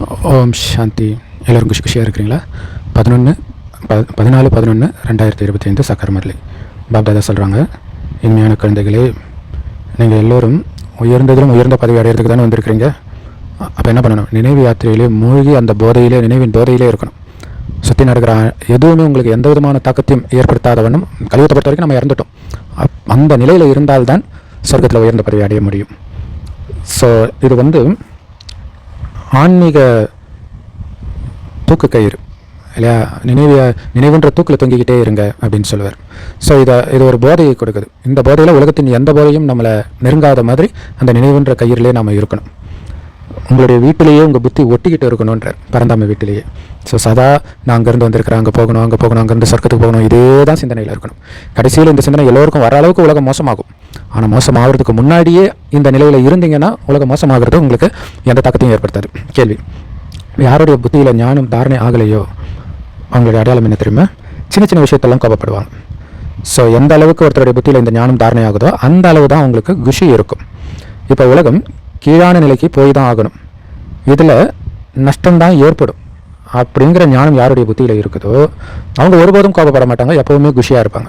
ஓம் சாந்தி. எல்லோரும் குஷி குஷியாக இருக்கிறீங்களா? பதினொன்று ப பதினாலு பதினொன்று ரெண்டாயிரத்தி இருபத்தி ஐந்து சக்கரமரளி பாப்தாதா சொல்கிறாங்க இனிமையான குழந்தைகளே நீங்கள் எல்லோரும் உயர்ந்ததிலும் உயர்ந்த பதவி அடையிறதுக்கு தானே வந்திருக்கிறீங்க? அப்போ என்ன பண்ணணும்? நினைவு யாத்திரையிலே மூழ்கி அந்த போதையிலே நினைவின் போதையிலே இருக்கணும். சுற்றி நடக்கிற எதுவுமே உங்களுக்கு எந்த விதமான தாக்கத்தையும் ஏற்படுத்தாத வண்ணம் கலியுகத்தை பொறுத்த வரைக்கும் நம்ம இறந்துட்டோம். அப் அந்த நிலையில் இருந்தால்தான் சொர்க்கத்தில் உயர்ந்த பதவி அடைய முடியும். ஸோ இது வந்து ஆன்மீக தூக்கு கயிறு இல்லையா? நினைவு நினைவுன்ற தூக்கில் தொங்கிக்கிட்டே இருங்க அப்படின்னு சொல்லுவார். ஸோ இதை இது ஒரு போதையை கொடுக்குது. இந்த போதையில் உலகத்தின் எந்த போதையும் நம்மளை நெருங்காத மாதிரி அந்த நினைவுன்ற கயிறிலே நாம் இருக்கணும். உங்களுடைய வீட்டிலேயே உங்கள் புத்தி ஒட்டிக்கிட்டு இருக்கணுன்றார் பரந்தாம வீட்டிலேயே. ஸோ சதா நான் அங்கேருந்து வந்திருக்கிறேன். அங்கே போகணும் அங்கே போகணும் அங்கேருந்து சொர்க்கத்துக்கு போகணும். இதே தான் சிந்தனையில் இருக்கணும். கடைசியில் இந்த சிந்தனை எல்லோருக்கும் வர அளவுக்கு உலகம் மோசமாகும். ஆனால் மோசமாகிறதுக்கு முன்னாடியே இந்த நிலையில் இருந்தீங்கன்னா உலகம் மோசமாகிறது உங்களுக்கு எந்த தாக்கத்தையும் ஏற்படுத்தாது. கேள்வி. யாருடைய புத்தியில் ஞானம் தாரணை ஆகலையோ? அவங்களுடைய அடையாளம் என்ன தெரியுமா? சின்ன சின்ன விஷயத்தெல்லாம் கோபப்படுவாங்க. ஸோ எந்த அளவுக்கு ஒருத்தருடைய புத்தியில் இந்த ஞானம் தாரணை ஆகுதோ அந்த அளவு தான் அவங்களுக்கு குஷி இருக்கும். இப்போ உலகம் கீழான நிலைக்கு போய் தான் ஆகணும். இதில் நஷ்டம்தான் ஏற்படும். அப்படிங்கிற ஞானம் யாருடைய புத்தியில் இருக்குதோ அவங்க ஒருபோதும் கோபப்பட மாட்டாங்க எப்போவுமே குஷியாக இருப்பாங்க.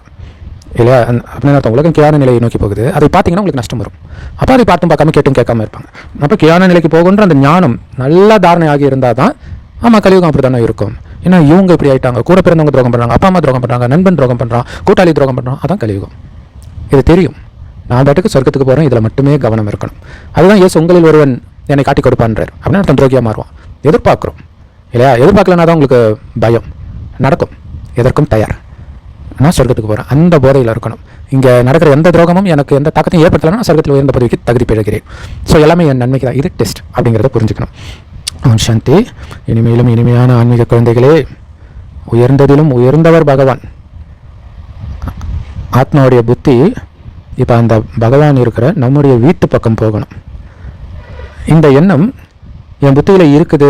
இல்லையா? அந்த- அப்படின்னு அர்த்தம். உலகம் கீழான நிலையை நோக்கி போகுது. அதை பார்த்தீங்கன்னா உங்களுக்கு நஷ்டம் வரும். அப்போ அதை பார்த்தும் பார்க்காம கேட்டும் கேட்காம இருப்பாங்க. அப்போ கீழான நிலைக்கு போகுன்ற அந்த ஞானம் நல்லா தாரணையாகி இருந்தால் தான் ஆமாம் கலியுகம் அப்படி தானே இருக்கும். ஏன்னா இவங்க இப்படி ஆயிட்டாங்க. கூட பிறந்தவங்க துரோகம் பண்ணுறாங்க அப்பா அம்மா துரோகம் பண்ணுறாங்க நண்பன் துரோகம் பண்ணுறான் கூட்டாளி துரோகம் பண்ணுறான் அதான் கலியுகம். இது தெரியும். நான் பாட்டுக்கு சொர்க்கத்துக்கு போகிறேன் இதில் மட்டுமே கவனம் இருக்கணும். அதுதான் ஏசு உங்களில் ஒருவன் என்னை காட்டி கொடுப்பான்றார். அப்படின்னா தன் துரோகியாக மாறுவான். எதிர்பார்க்குறோம். இல்லையா? எதிர்பார்க்கலனா தான் உங்களுக்கு பயம். நடக்கும். எதற்கும் தயார். நான் சொர்க்கத்துக்கு போகிறேன் அந்த போதையில் இருக்கணும். இங்கே நடக்கிற எந்த துரோகமும் எனக்கு எந்த தாக்கத்தையும் ஏற்படுத்தலைன்னா நான் சொர்க்கத்தில் உயர்ந்த பதவிக்கு தகுதி பெறுகிறேன். ஸோ எல்லாமே என் நன்மைக்கு தான். இது டெஸ்ட் அப்படிங்கிறத புரிஞ்சுக்கணும். அவன் சாந்தி. இனிமேலும் இனிமையான ஆன்மீக குழந்தைகளே உயர்ந்ததிலும் உயர்ந்தவர் பகவான். ஆத்மாவுடைய புத்தி இப்போ அந்த பகவான் இருக்கிற நம்முடைய வீட்டு பக்கம் போகணும். இந்த எண்ணம் என் புத்தியில் இருக்குது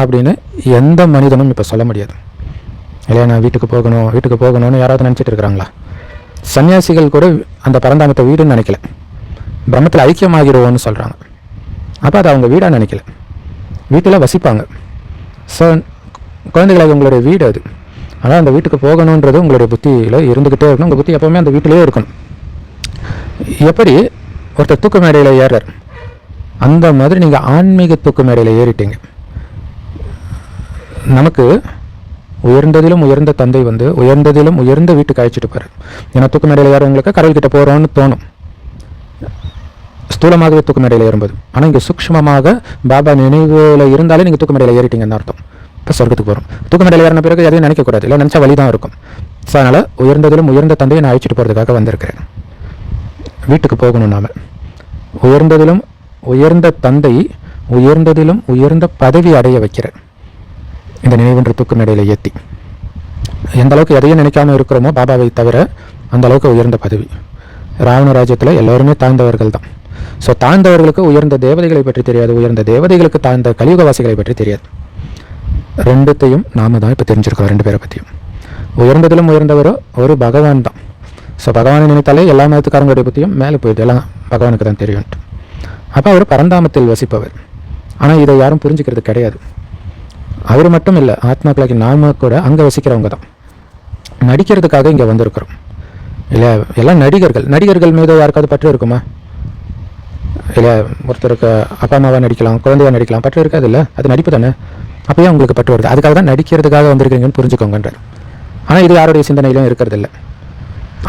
அப்படின்னு எந்த மனிதனும் இப்போ சொல்ல முடியாது. இல்லையா நான் வீட்டுக்கு போகணும் வீட்டுக்கு போகணும்னு யாராவது நினச்சிட்டு இருக்கிறாங்களா சன்னியாசிகள் கூட அந்த பரந்தாமத்தை வீடுன்னு நினைக்கல. பிரம்மத்தில் ஐக்கியமாகிடுவோன்னு சொல்கிறாங்க அப்போ அது அவங்க வீடாக நினைக்கல. வீட்டில் வசிப்பாங்க. ஸோ குழந்தைகளாக உங்களுடைய வீடு அது. ஆனால் அந்த வீட்டுக்கு போகணுன்றது உங்களுடைய புத்தியில் இருந்துக்கிட்டே இருக்கணும். உங்கள் புத்தி எப்போவுமே அந்த வீட்டிலேயே இருக்கணும். எப்படி? ஒருத்தர் தூக்க மேடையில் ஏறார் அந்த மாதிரி நீங்கள் ஆன்மீக தூக்க மேடையில் ஏறிட்டீங்க. நமக்கு உயர்ந்ததிலும் உயர்ந்த தந்தை வந்து உயர்ந்ததிலும் உயர்ந்த வீட்டுக்கு அழைச்சிட்டு போகிறார் ஏன்னா தூக்கு மேடையில் ஏறவங்களுக்கு கடவுள்கிட்ட போகிறோன்னு தோணும். ஸ்தூலமாகவே தூக்க மேடையில் ஏறும்போது. ஆனால் இங்கே சூக்ஷ்மமாக பாபா நினைவில் இருந்தாலே நீங்கள் தூக்க மேடையில் ஏறிட்டீங்கன்னு அர்த்தம். இப்போ சொர்க்கத்துக்கு போகிறோம் தூக்க மேடையில் ஏறின பிறகு எதையும் நினைக்கக்கூடாது. இல்லை நினச்சா வழி தான் இருக்கும். ஸோ அதனால் உயர்ந்ததிலும் உயர்ந்த தந்தையை நான் அழைச்சிட்டு போகிறதுக்காக வந்திருக்கிறேன். வீட்டுக்கு போகணும் நாம. உயர்ந்ததிலும் உயர்ந்த தந்தை உயர்ந்ததிலும் உயர்ந்த பதவி அடைய வைக்கிறார். இந்த நினைவுன்ற தூக்கு ஏற்றி எந்த அளவுக்கு எதையும் நினைக்காம இருக்கிறோமோ பாபாவை தவிர அந்த அளவுக்கு உயர்ந்த பதவி. ராவண ராஜ்யத்தில் எல்லோருமே தாழ்ந்தவர்கள் தான். ஸோ தாழ்ந்தவர்களுக்கு உயர்ந்த தேவதைகளை பற்றி தெரியாது. உயர்ந்த தேவதைகளுக்கு தாழ்ந்த கலியுகவாசிகளை பற்றி தெரியாது. ரெண்டுத்தையும் நாம தான் இப்போ தெரிஞ்சிருக்கோம் ரெண்டு பேரை பற்றியும் உயர்ந்ததிலும் உயர்ந்தவரோ ஒரு பகவான் தான். ஸோ பகவானை நினைத்தாலே எல்லா மதத்துக்காரங்களுடைய பற்றியும் மேலே போயிடுது. எல்லாம் பகவானுக்கு தான் தெரியும்ட்டு அப்போ அவர் பரந்தாமத்தில் வசிப்பவர். ஆனால் இதை யாரும் புரிஞ்சுக்கிறது கிடையாது. அவர் மட்டும் இல்லை ஆத்மாக்களாக்கி நாம கூட அங்கே வசிக்கிறவங்க தான். நடிக்கிறதுக்காக இங்கே வந்திருக்கிறோம். இல்லை எல்லாம் நடிகர்கள். நடிகர்கள் மீது யாருக்காவது பற்று இருக்குமா? இல்லை ஒருத்தருக்கு அப்பா அம்மாவாக நடிக்கலாம் குழந்தையாக நடிக்கலாம் பற்று இருக்காது இல்லை? அது நடிப்பு தானே? அப்போயே உங்களுக்கு பற்று வருது? அதுக்காக தான் நடிக்கிறதுக்காக வந்திருக்கீங்கன்னு புரிஞ்சுக்கோங்கன்றார். ஆனால் இது யாருடைய சிந்தனையிலும் இருக்கிறதில்ல.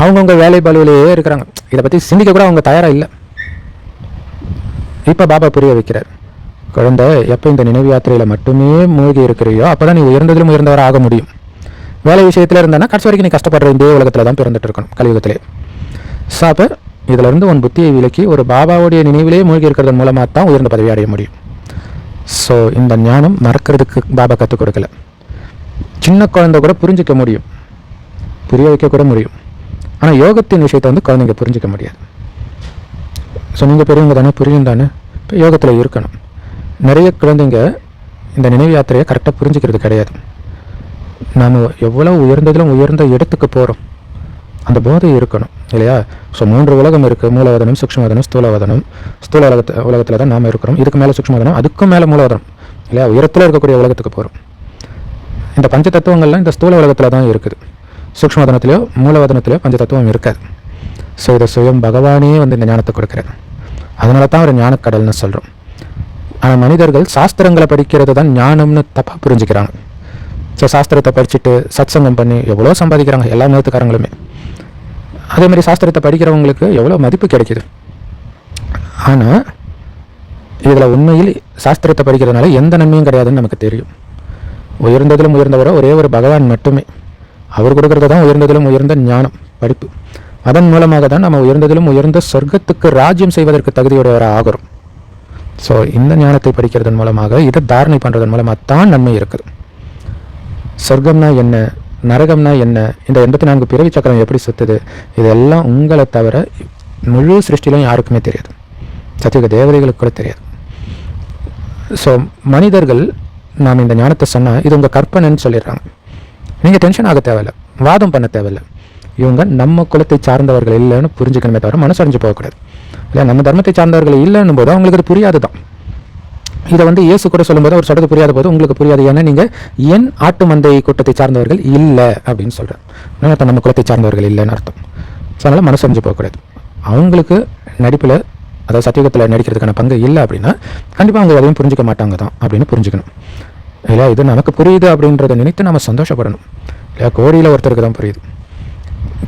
அவங்கவுங்க வேலை பலுவிலேயே இருக்கிறாங்க. இதை பற்றி சிந்திக்க கூட அவங்க தயாராக இல்லை. இப்போ பாபா புரிய வைக்கிறார். குழந்தை எப்போ இந்த நினைவு யாத்திரையில் மட்டுமே மூழ்கி இருக்கிறியோ அப்போ தான் நீ உயர்ந்ததிலும் உயர்ந்தவராக ஆக முடியும். வேலை விஷயத்தில் இருந்தானா கடைசி வரைக்கும் நீ கஷ்டப்படுற இந்த உலகத்தில் தான் பிறந்துட்டு இருக்கணும் கலியுகத்திலே. ஸோ அப்போ இதிலிருந்து உன் புத்தியை விலக்கி ஒரு பாபாவுடைய நினைவிலே மூழ்கி இருக்கிறதன் மூலமாக தான் உயர்ந்த பதவி அடைய முடியும். ஸோ இந்த ஞானம் மறக்கிறதுக்கு பாபா கற்றுக் கொடுக்கல. சின்ன குழந்தை கூட புரிஞ்சிக்க முடியும். புரிய வைக்க கூட முடியும். ஆனால் யோகத்தின் விஷயத்தை வந்து குழந்தைங்க புரிஞ்சிக்க முடியாது. ஸோ நீங்கள் பெரியவங்க தானே புரியும் தானே? இப்போ யோகத்தில் இருக்கணும். நிறைய குழந்தைங்க இந்த நினைவு யாத்திரையை கரெக்டாக புரிஞ்சுக்கிறது கிடையாது. நாம் எவ்வளோ உயர்ந்ததிலும் உயர்ந்த இடத்துக்கு போகிறோம் அந்த போதை இருக்கணும் இல்லையா? ஸோ மூன்று உலகம் இருக்குது மூலவதனம் சூக்ஷ்மவதனம் ஸ்தூலவதனம் ஸ்தூல உலகத்து உலகத்தில் தான் நாம் இருக்கிறோம். இதுக்கு மேலே சூக்ஷ்மவதனம் அதுக்கும் மேலே மூலவதனம் இல்லையா? உயரத்தில் இருக்கக்கூடிய உலகத்துக்கு போகிறோம் இந்த பஞ்ச தத்துவங்கள்லாம் இந்த ஸ்தூல உலகத்தில் தான் இருக்குது. சூக்ஷ்மவதனத்திலையோ மூலவதனத்திலையோ பஞ்ச தத்துவம் இருக்காது. ஸோ இதை சுயம் பகவானே வந்து இந்த ஞானத்தை கொடுக்குறாரு. அதனால தான் ஒரு ஞானக்கடல்னு சொல்கிறோம் ஆனால் மனிதர்கள் சாஸ்திரங்களை படிக்கிறது தான் ஞானம்னு தப்பாக புரிஞ்சுக்கிறாங்க. ஸோ சாஸ்திரத்தை படிச்சுட்டு சத்சங்கம் பண்ணி எவ்வளோ சம்பாதிக்கிறாங்க எல்லா நேரத்துக்காரங்களுமே அதே மாதிரி சாஸ்திரத்தை படிக்கிறவங்களுக்கு எவ்வளோ மதிப்பு கிடைக்கிது. ஆனால் இதில் உண்மையில் சாஸ்திரத்தை படிக்கிறதுனால எந்த நன்மையும் கிடையாதுன்னு நமக்கு தெரியும். உயர்ந்ததிலும் உயர்ந்தவரோ ஒரே ஒரு பகவான் மட்டுமே. அவர் கொடுக்கறது தான் உயர்ந்ததிலும் உயர்ந்த ஞானம் படிப்பு. அதன் மூலமாக தான் நம்ம உயர்ந்ததிலும் உயர்ந்த சொர்க்கத்துக்கு ராஜ்யம் செய்வதற்கு தகுதியுடையவராக ஆகிறோம். ஸோ இந்த ஞானத்தை படிக்கிறதன் மூலமாக இதை தாரணை பண்ணுறதன் மூலமாக தான் நன்மை இருக்குது. சொர்க்கம்னா என்ன? நரகம்னா என்ன? இந்த எண்பத்தி நான்கு பிறவி சக்கரம் எப்படி சுத்துது? இதெல்லாம் உங்களை தவிர முழு சிருஷ்டிலையும் யாருக்குமே தெரியாது. சத்தியுக தேவதைகளுக்கு கூட தெரியாது. ஸோ மனிதர்கள் நாம் இந்த ஞானத்தை சொன்னால் இது உங்கள் கற்பனைன்னு சொல்லிடுறாங்க. நீங்கள் டென்ஷன் ஆக தேவையில்ல. வாதம் பண்ண தேவையில்ல. இவங்க நம்ம குலத்தை சார்ந்தவர்கள் இல்லைன்னு புரிஞ்சுக்கணுமே தவிர மனசடைஞ்சு போகக்கூடாது. இல்லை நம்ம தர்மத்தை சார்ந்தவர்கள் இல்லைன்னும் போது அவங்களுக்கு அது புரியாது தான். இதை வந்து இயேசு கூட சொல்லும்போது அவர் சொல்கிறது புரியாத போது உங்களுக்கு புரியாது. ஏன்னா நீங்கள் என் ஆட்டு மந்தை கூட்டத்தை சார்ந்தவர்கள் இல்லை அப்படின்னு சொல்கிறேன் அர்த்தம் நம்ம குலத்தை சார்ந்தவர்கள் இல்லைன்னு அர்த்தம். ஸோ அதனால் மனசறிஞ்சு போகக்கூடாது. அவங்களுக்கு நடிப்பில் அதாவது சத்தியுகத்தில் நடிக்கிறதுக்கான பங்கு இல்லை அப்படின்னா கண்டிப்பாக அவங்க எதையும் புரிஞ்சுக்க மாட்டாங்க தான் அப்படின்னு புரிஞ்சுக்கணும். இல்லை இது நமக்கு புரியுது அப்படின்றத நினைத்து நம்ம சந்தோஷப்படணும். இல்லையா கோடியில் ஒருத்தருக்கு தான் புரியுது.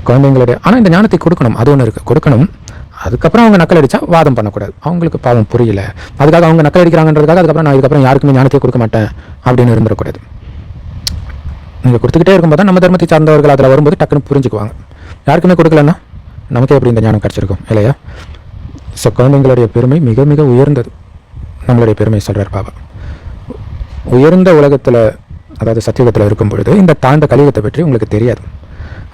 குழந்தைங்களுடைய ஆனால் இந்த ஞானத்தை கொடுக்கணும் அது ஒன்று இருக்குது கொடுக்கணும் அதுக்கப்புறம் அவங்க நக்கல் அடித்தா வாதம் பண்ணக்கூடாது. அவங்களுக்கு பாவம் புரியல. அதுக்காக அவங்க நக்கல் அடிக்கிறாங்கன்றதுக்காக அதுக்கப்புறம் நான் இதுக்கப்புறம் யாருக்குமே ஞானத்தை கொடுக்க மாட்டேன் அப்படின்னு இருந்துடக்கூடாது நீங்கள் கொடுத்துக்கிட்டே இருக்கும்போது தான் நம்ம தர்மத்தை சார்ந்தவர்கள் அதில் வரும்போது டக்குன்னு புரிஞ்சுக்குவாங்க. யாருக்குமே கொடுக்கலன்னா நமக்கே எப்படி இந்த ஞானம் கிடச்சிருக்கும் இல்லையா? ஸோ குழந்தைங்களுடைய பெருமை மிக மிக உயர்ந்தது. நம்மளுடைய பெருமை சொல்கிறார் பாபா. உயர்ந்த உலகத்தில் அதாவது சத்தியுகத்தில் இருக்கும் பொழுது இந்த தாழ்ந்த கலியுகத்தை பற்றி உங்களுக்கு தெரியாது.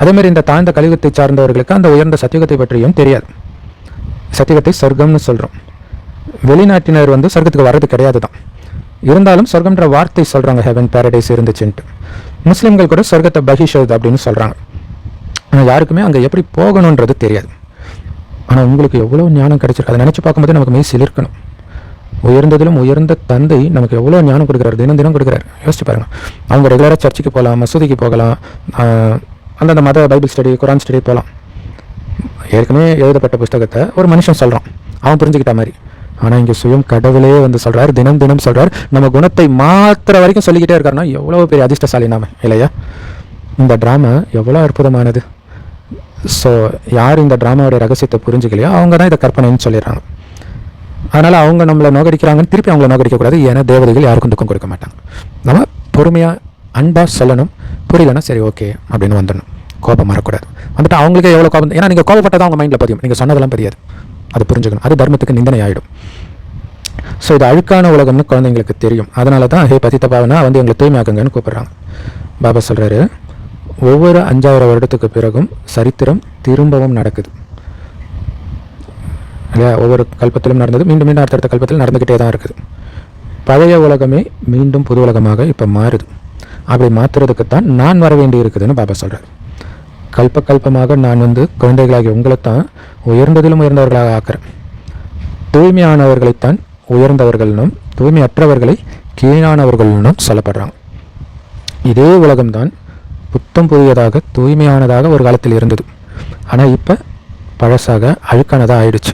அதேமாதிரி இந்த தாழ்ந்த கலியுகத்தை சார்ந்தவர்களுக்கு அந்த உயர்ந்த சத்தியுகத்தை பற்றியும் தெரியாது. சத்தியகத்தை சொர்க்கம்னு சொல்கிறோம் வெளிநாட்டினர் வந்து சொர்க்கத்துக்கு வர்றது கிடையாது தான் இருந்தாலும் சொர்க்கம்ன்ற வார்த்தை சொல்கிறாங்க ஹெவன் பேரடைஸ் இருந்துச்சுன்ட்டு. முஸ்லீம்கள் கூட சொர்க்கத்தை பகிஷத் அப்படின்னு சொல்கிறாங்க ஆனால் யாருக்குமே அங்கே எப்படி போகணுன்றது தெரியாது. ஆனால் உங்களுக்கு எவ்வளோ ஞானம் கிடைச்சிருக்கு அதை நினச்சி பார்க்கும்போது நமக்கு மெய் சிலிர்க்கணும். உயர்ந்ததிலும் உயர்ந்த தந்தை நமக்கு எவ்வளோ ஞானம் கொடுக்குறாரு தினம் தினம் கொடுக்குறாரு. யோசிச்சு பாருங்கள் அவங்க ரெகுலராக சர்ச்சுக்கு போகலாம் மசூதிக்கு போகலாம் அந்தந்த மத பைபிள் ஸ்டடி குரான் ஸ்டடி போகலாம். ஏற்கனவே எழுதப்பட்ட புஸ்தகத்தை ஒரு மனுஷன் சொல்கிறான் அவன் புரிஞ்சுக்கிட்ட மாதிரி. ஆனால் இங்கே சுயம் கடவுளே வந்து சொல்கிறார் தினம் தினம் சொல்கிறார் நம்ம குணத்தை மாத்திர வரைக்கும் சொல்லிக்கிட்டே இருக்காருன்னா எவ்வளோ பெரிய அதிர்ஷ்டசாலி நாம இல்லையா? இந்த ட்ராமா எவ்வளோ அற்புதமானது. ஸோ யார் இந்த ட்ராமாவோடைய ரகசியத்தை புரிஞ்சுக்கலையோ அவங்க தான் இதை கற்பனைன்னு சொல்லிடுறாங்க. அதனால் அவங்க நம்மளை நோகடிக்கிறாங்கன்னு திருப்பி அவங்கள நோகடிக்கக்கூடாது. ஏன்னா தேவதைகள் யாருக்கும் துக்கம் கொடுக்க மாட்டாங்க. நம்ம பொறுமையாக அன்பாக சொல்லணும். புரியலன்னா சரி ஓகே அப்படின்னு வந்துடணும். கோபம் வரக்கூடாது. வந்துட்டு அவங்களுக்கே எவ்வளோ கோபம்? ஏன்னா நீங்கள் கோபப்பட்டதான் அவங்க மைண்டில் பதியும். நீங்கள் சொன்னதெல்லாம் தெரியாது. அது புரிஞ்சுக்கணும். அது தர்மத்துக்கு நிந்தனை ஆகிடும் ஸோ இது அழுக்கான உலகம்னு குழந்தைங்களுக்கு தெரியும். அதனால தான் ஹே பதித்த பாவனா வந்து எங்களை தூய்மையாக்குங்கன்னு கூப்பிட்றாங்க. பாபா சொல்கிறாரு ஒவ்வொரு அஞ்சாயிரம் வருடத்துக்கு பிறகும் சரித்திரம் திரும்பவும் நடக்குது. இல்லையா ஒவ்வொரு கல்பத்திலும் நடந்தது. மீண்டும் மீண்டும் அடுத்தடுத்த கல்பத்தில் நடந்துக்கிட்டே தான் இருக்குது. பழைய உலகமே மீண்டும் புது உலகமாக இப்போ மாறுது. அப்படி மாற்றுறதுக்கு தான் நான் வர வேண்டி இருக்குதுன்னு பாபா சொல்கிறார் கல்ப கல்பமாக நான் வந்து குழந்தைகளாகி உங்களைத்தான் உயர்ந்ததிலும் உயர்ந்தவர்களாக ஆக்கிறேன். தூய்மையானவர்களைத்தான் உயர்ந்தவர்கள்னும் தூய்மையற்றவர்களை கீழானவர்கள்னும் சொல்லப்படுறாங்க இதே உலகம்தான் புத்தம் புதியதாக தூய்மையானதாக ஒரு காலத்தில் இருந்தது. ஆனால் இப்போ பழசாக அழுக்கானதாக ஆயிடுச்சு.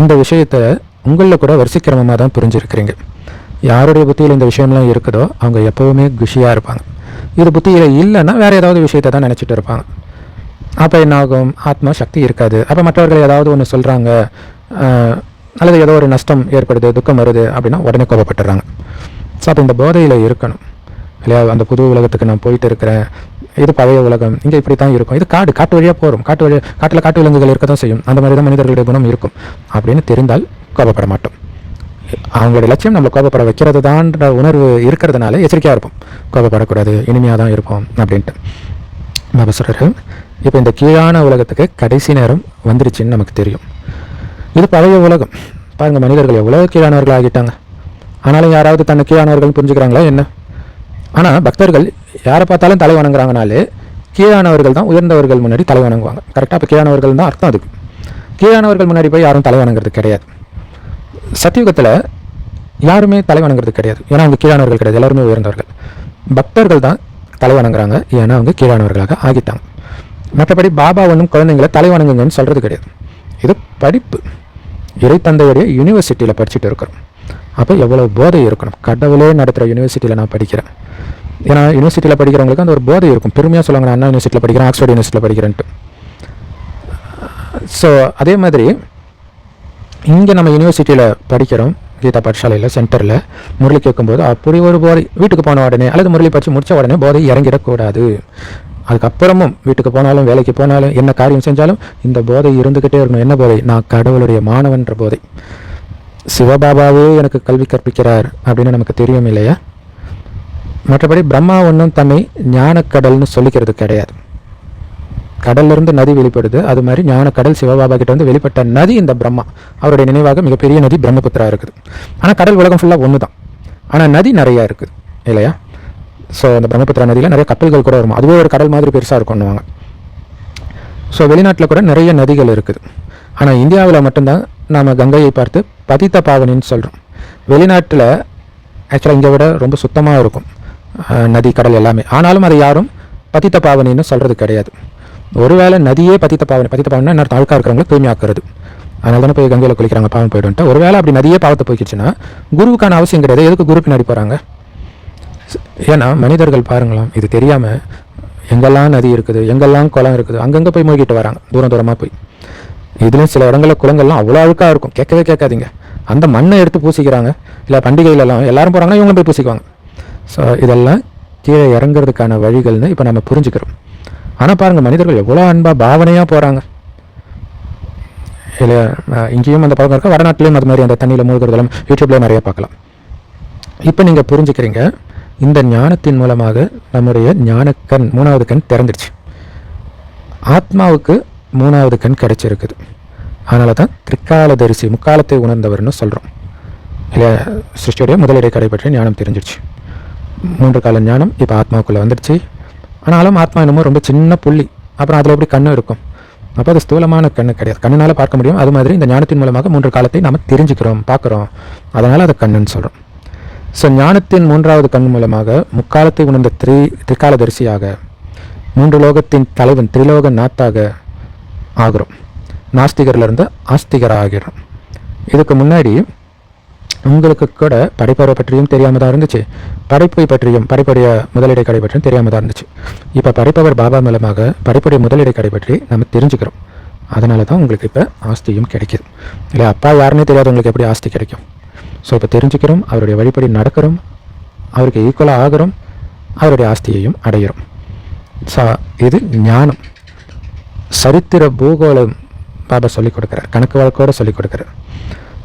இந்த விஷயத்தை உங்களில் கூட வரிசைக்கிரமமாக தான் புரிஞ்சிருக்கிறீங்க. யாருடைய புத்தியில் இந்த விஷயம்லாம் இருக்குதோ அவங்க எப்போவுமே குஷியாக இருப்பாங்க. இது புத்தியில் இல்லைன்னா வேறு ஏதாவது விஷயத்தை தான் நினச்சிட்டு இருப்பாங்க. அப்போ என்னாகும்? ஆத்மா சக்தி இருக்காது. அப்போ மற்றவர்கள் ஏதாவது ஒன்று சொல்கிறாங்க அல்லது ஏதோ ஒரு நஷ்டம் ஏற்படுது துக்கம் வருது அப்படின்னா உடனே கோபப்பட்டுறாங்க. ஸோ அப்போ இந்த போதையில் இருக்கணும். இல்லையா? அந்த புது உலகத்துக்கு நான் போயிட்டு இருக்கிறேன். இது பழைய உலகம். இங்கே இப்படி தான் இருக்கும். இது காடு காட்டு வழியாக போகிறோம் காட்டு வழியாக காட்டில் காட்டு விலங்குகள் இருக்க தான் செய்யும். அந்த மாதிரி தான் மனிதர்களுடைய குணம் இருக்கும். அப்படின்னு தெரிந்தால் கோபப்பட மாட்டோம். அவங்களுடைய லட்சியம் நம்மளை கோபப்பட வைக்கிறது தான்ற உணர்வு இருக்கிறதுனால எச்சரிக்கையாக இருப்போம். கோபப்படக்கூடாது இனிமையாக தான் இருப்போம் அப்படின்ட்டு. பாபா சொல்கிறாரு இப்போ இந்த கீழான உலகத்துக்கு கடைசி நேரம் வந்துருச்சுன்னு நமக்கு தெரியும். இது பழைய உலகம். பாருங்கள் மனிதர்கள் எவ்வளோ கீழானவர்கள் ஆகிட்டாங்க ஆனாலும் யாராவது தன்னை கீழானவர்கள் புரிஞ்சுக்கிறாங்களா என்ன? ஆனால் பக்தர்கள் யாரை பார்த்தாலும் தலை வணங்குறாங்கனாலே கீழானவர்கள் தான் உயர்ந்தவர்கள் முன்னாடி தலை வணங்குவாங்க கரெக்டாக இப்போ கீழானவர்கள் தான் அர்த்தம் அதுக்கு. கீழானவர்கள் முன்னாடி போய் யாரும் தலை வணங்குறது கிடையாது. சத்தியுகத்தில் யாருமே தலை வணங்குறது கிடையாது. ஏன்னா அவங்க கீழானவர்கள் கிடையாது. எல்லாருமே உயர்ந்தவர்கள். பக்தர்கள் தான் தலை வணங்குறாங்க ஏன்னா அவங்க கீழானவர்களாக ஆகிட்டாங்க. மற்றபடி பாபா ஒன்றும் குழந்தைங்களை தலை வணங்குங்கன்னு சொல்கிறது கிடையாது. இது படிப்பு. இறைத்தந்தையுடைய யூனிவர்சிட்டியில் படிச்சுட்டு இருக்கிறோம். அப்போ எவ்வளோ போதை இருக்கணும். கடவுளே நடத்துகிற யூனிவர்சிட்டியில் நான் படிக்கிறேன். ஏன்னா யூனிவர்சிட்டியில் படிக்கிறவங்களுக்கு அந்த ஒரு போதை இருக்கும். பெருமையாக சொல்லுவாங்க நான் அண்ணா யூனிவர்சிட்டியில் படிக்கிறேன்? ஆக்ஸ்ஃபோர்ட் யூனிவர்சிட்டியில் படிக்கிறேன்ட்டு. ஸோ அதே மாதிரி இங்கே நம்ம யூனிவர்சிட்டியில் படிக்கிறோம் கீதா பாடசாலையில் சென்டரில் முரளி கேட்கும்போது அப்படி ஒரு போதை வீட்டுக்கு போன உடனே அல்லது முரளி படித்து முடித்த உடனே போதை இறங்கிடக்கூடாது. அதுக்கப்புறமும் வீட்டுக்கு போனாலும் வேலைக்கு போனாலும் என்ன காரியம் செஞ்சாலும் இந்த போதை இருந்துக்கிட்டே இருக்கணும். என்ன போதை? நான் கடவுளுடைய மாணவன்ற போதை. சிவபாபாவே எனக்கு கல்வி கற்பிக்கிறார் அப்படின்னு நமக்கு தெரியும் இல்லையா? மற்றபடி பிரம்மா ஒன்றும் தன்னை ஞானக்கடல்னு சொல்லிக்கிறது கிடையாது. கடல்லிருந்து நதி வெளிப்படுது. அது மாதிரி ஞான கடல் சிவபாபா கிட்ட வந்து வெளிப்பட்ட நதி இந்த பிரம்மா. அவருடைய நினைவாக மிகப்பெரிய நதி பிரம்மபுத்திரா இருக்குது. ஆனால் கடல் உலகம் ஃபுல்லாக ஒன்று தான் ஆனால் நதி நிறையா இருக்குது இல்லையா? ஸோ அந்த பிரம்மபுத்திரா நதியில் நிறைய கப்பல்கள் கூட வரும்? அதுவே ஒரு கடல் மாதிரி பெருசாக இருக்கும்னுவாங்க ஸோ வெளிநாட்டில் கூட நிறைய நதிகள் இருக்குது. ஆனால் இந்தியாவில் மட்டும்தான் நாம் கங்கையை பார்த்து பதித்த பாவனின்னு சொல்கிறோம் வெளிநாட்டில் ஆக்சுவலாக இங்கே விட ரொம்ப சுத்தமாக இருக்கும். நதி கடல் எல்லாமே. ஆனாலும் அதை யாரும் பதித்த பாவனைன்னு சொல்கிறது கிடையாது. ஒருவேளை நதியே பதித்த பாவனை பதித்த பாவனை இன்னொரு அழுக்காக இருக்கிறவங்களை தூய்மையாக்குறது. அதனால தானே போய் கங்கையில் குளிக்கிறாங்க பாவம் போய்டுன்ட்டு ஒருவேளை அப்படி நதியே பாவத்தை போய்க்கிச்சுன்னா குருவுக்கான அவசியம் கிடையாது. எதுக்கு குரு பின்னாடி போகிறாங்க ஏன்னா மனிதர்கள் பாருங்களாம் இது தெரியாமல் எங்கெல்லாம் நதி இருக்குது எங்கெல்லாம் குளம் இருக்குது அங்கங்கே போய் மூழ்கிட்டு வராங்க தூரம் தூரமாக போய். இதுலேயும் சில இடங்களில் குளங்கள்லாம் அவ்வளோ அழுக்காக இருக்கும். கேட்கவே கேட்காதீங்க. அந்த மண்ணை எடுத்து பூசிக்கிறாங்க. இல்லை பண்டிகையிலலாம் எல்லாரும் போகிறாங்கன்னா இவங்க போய் பூசிக்குவாங்க. ஸோ இதெல்லாம் கீழே இறங்குறதுக்கான வழிகள்னு இப்போ நம்ம புரிஞ்சுக்கிறோம். ஆனால் பாருங்கள் மனிதர்கள் எவ்வளோ அன்பாக பாவனையாக போகிறாங்க இல்லை இங்கேயும் அந்த பழக்கம் இருக்கா வடநாட்டிலையும் அது மாதிரி அந்த தண்ணியில் மூழ்கிறதெல்லாம் யூடியூப்லேயே நிறைய பார்க்கலாம். இப்போ நீங்கள் புரிஞ்சுக்கிறீங்க இந்த ஞானத்தின் மூலமாக நம்முடைய ஞானக்கண் மூணாவது கண் திறந்துடுச்சு ஆத்மாவுக்கு மூணாவது கண் கிடைச்சிருக்குது. அதனால தான் திரிகாலதரிசி முக்காலத்தை உணர்ந்தவர்னு சொல்கிறோம் இல்லை சிருஷ்டியுடைய முதலிடை கடை பற்றி ஞானம் தெரிஞ்சிடுச்சு மூன்று கால ஞானம் இப்போ ஆத்மாவுக்குள்ளே வந்துடுச்சு. ஆனாலும் ஆத்மா என்னமோ ரொம்ப சின்ன புள்ளி. அப்புறம் அதில் எப்படி கண்ணு இருக்கும். அப்போ அது ஸ்தூலமான கண்ணு கிடையாது. கண்ணுனால பார்க்க முடியும். அது மாதிரி இந்த ஞானத்தின் மூலமாக மூன்று காலத்தை நாம் தெரிஞ்சுக்கிறோம் பார்க்குறோம். அதனால் அதை கண்ணுன்னு சொல்கிறோம் ஸோ ஞானத்தின் மூன்றாவது கண் மூலமாக முக்காலத்தை உணர்ந்த திரி திரிகாலதரிசியாக மூன்று லோகத்தின் தலைவன் திரிலோக நாத்தாக ஆகிறோம். நாஸ்திகர்லேருந்து ஆஸ்திகர் ஆகிறோம் இதுக்கு முன்னாடி உங்களுக்கு கூட படைப்பறை பற்றியும் தெரியாமல் தான் இருந்துச்சு? படைப்பை பற்றியும் படைப்புடைய முதலிடை கடை பற்றியும் தெரியாமல் தான் இருந்துச்சு. இப்போ படைப்பவர் பாபா மூலமாக படைப்புடைய முதலிடை கடை பற்றி நம்ம தெரிஞ்சுக்கிறோம். அதனால தான் உங்களுக்கு இப்போ ஆஸ்தியும் கிடைக்கிது. இல்லை அப்பா யாருன்னே தெரியாது உங்களுக்கு எப்படி ஆஸ்தி கிடைக்கும். ஸோ இப்போ தெரிஞ்சுக்கிறோம் அவருடைய வழிபடி நடக்கிறோம் அவருக்கு ஈக்குவலாக ஆகிறோம் அவருடைய ஆஸ்தியையும் அடையிறோம். ஸோ இது ஞானம். சரித்திர பூகோளம் பாபா சொல்லிக் கொடுக்குறார். கணக்கு வழக்கோடு சொல்லிக் கொடுக்குறார்.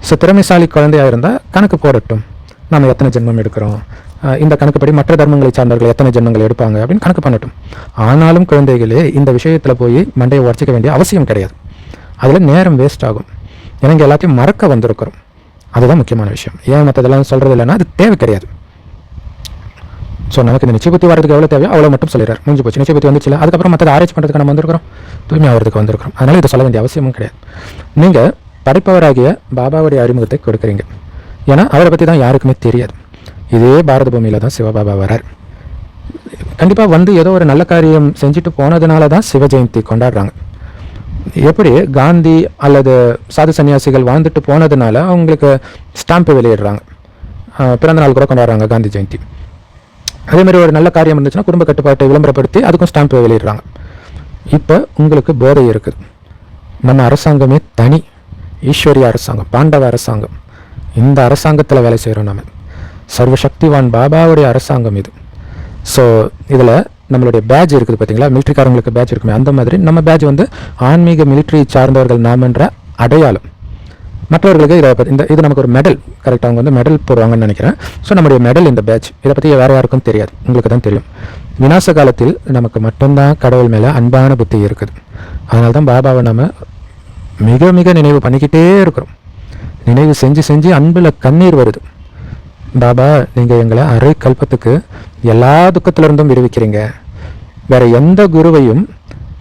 ஸோ திறமைசாலி குழந்தையாக இருந்தால் கணக்கு போடட்டும். நாம் எத்தனை ஜென்மம் எடுக்கிறோம்? இந்த கணக்குப்படி மற்ற தர்மங்களை சார்ந்தவர்கள் எத்தனை ஜென்மங்கள் எடுப்பாங்க அப்படின்னு கணக்கு பண்ணட்டும். ஆனாலும் குழந்தைகளே இந்த விஷயத்தில் போய் மண்டையை உடச்சிக்க வேண்டிய அவசியம் கிடையாது. அதில் நேரம் வேஸ்ட் ஆகும். ஏன்னா இங்கே எல்லாத்தையும் மறக்க வந்திருக்கிறோம். அதுதான் முக்கியமான விஷயம். ஏன் மற்றதெல்லாம் சொல்கிறது இல்லைன்னா அது தேவை கிடையாது. ஸோ நமக்கு இந்த நிச்சயபுத்தி வரதுக்கு எவ்வளோ தேவையோ அவ்வளோ மட்டும் சொல்லிடுறார். முடிஞ்சு போச்சு நிச்சயபுத்தி வந்துச்சுல அதுக்கப்புறம் மற்ற ஆராய்ச்சி பண்ணுறதுக்கு நம்ம வந்திருக்கிறோம். தூய்மை ஆகிறதுக்கு வந்திருக்கிறோம். அதனால் இதை சொல்ல வேண்டிய அவசியமும் கிடையாது. நீங்கள் படைப்பவராகிய பாபாவுடைய அறிமுகத்தை கொடுக்குறீங்க. ஏன்னா அவரை பற்றி தான் யாருக்குமே தெரியாது. இதே பாரத பூமியில் தான் சிவபாபா வரார். கண்டிப்பாக வந்து ஏதோ ஒரு நல்ல காரியம் செஞ்சுட்டு போனதுனால தான் சிவ ஜெயந்தி கொண்டாடுறாங்க. எப்படி காந்தி அல்லது சாது சன்னியாசிகள் வாழ்ந்துட்டு போனதுனால அவங்களுக்கு ஸ்டாம்பு வெளியிடுறாங்க. பிறந்தநாள் பிறந்த நாள் கூட கொண்டாடுறாங்க காந்தி ஜெயந்தி. அதே மாதிரி ஒரு நல்ல காரியம் இருந்துச்சுன்னா குடும்ப கட்டுப்பாட்டை விளம்பரப்படுத்தி அதுக்கும் ஸ்டாம்பு வெளியிடுறாங்க. இப்போ உங்களுக்கு போதை இருக்குது. நம்ம அரசாங்கமே தனி. ஈஸ்வரிய அரசாங்கம் பாண்டவ அரசாங்கம். இந்த அரசாங்கத்தில் வேலை செய்கிறோம் நம்ம சர்வசக்திவான் பாபாவுடைய அரசாங்கம் இது. ஸோ இதில் நம்மளுடைய பேட்ச் இருக்குது பார்த்தீங்களா மிலிட்ரிக்காரங்களுக்கு பேட்ச் இருக்குமே அந்த மாதிரி நம்ம பேட்ச் வந்து ஆன்மீக மிலிட்ரி சார்ந்தவர்கள் நாமன்ற அடையாளம். மற்றவர்களுக்கு இதை பற்றி இந்த இது நமக்கு ஒரு மெடல் கரெக்டாக அவங்க வந்து மெடல் போடுவாங்கன்னு நினைக்கிறேன். ஸோ நம்முடைய மெடல் இந்த பேட்ச் இதை பற்றி வேறு யாருக்கும் தெரியாது. உங்களுக்கு தான் தெரியும். விநாச காலத்தில் நமக்கு மட்டும்தான் கடவுள் மேலே அன்பான புத்தி இருக்குது. அதனால தான் பாபாவை நம்ம மிக மிக நினைவு பண்ணிக்கிட்டே இருக்கிறோம். நினைவு செஞ்சு செஞ்சு அன்பில் கண்ணீர் வருது. பாபா நீங்கள் எங்களை அரை கல்பத்துக்கு எல்லா துக்கத்திலிருந்தும் விடுவிக்கிறீங்க. வேற எந்த குருவையும்